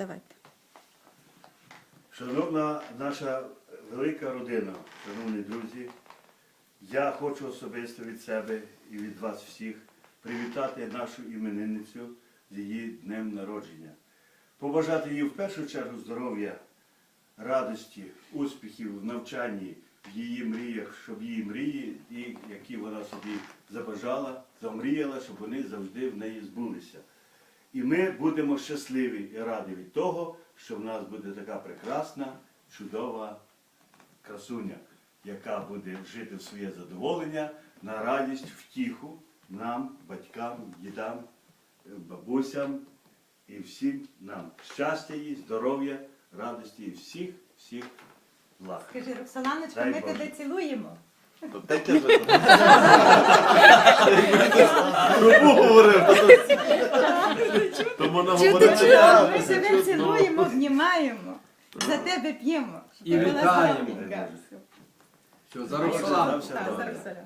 Давайте. Шановна наша велика родина, шановні друзі, я хочу особисто від себе і від вас всіх привітати нашу іменинницю з її днем народження. Побажати їй в першу чергу здоров'я, радості, успіхів в навчанні, в її мріях, щоб її мрії, які вона собі забажала, замріяла, щоб вони завжди в неї збулися. І ми будемо щасливі і раді від того, що в нас буде така прекрасна, чудова красуня, яка буде жити в своє задоволення на радість, втіху нам, батькам, дідам, е, бабусям і всім нам. Щастя їй, здоров'я, радості і всіх, всіх благ. Скажи, Роксоланочко, ми тебе цілуємо. Трубу говорив, тому наговорив. Ми себе цілуємо, обнімаємо. За тебе п'ємо. щоб І ти була вітаємо. здоровенька. Що, за Роксолану. Так, зараз.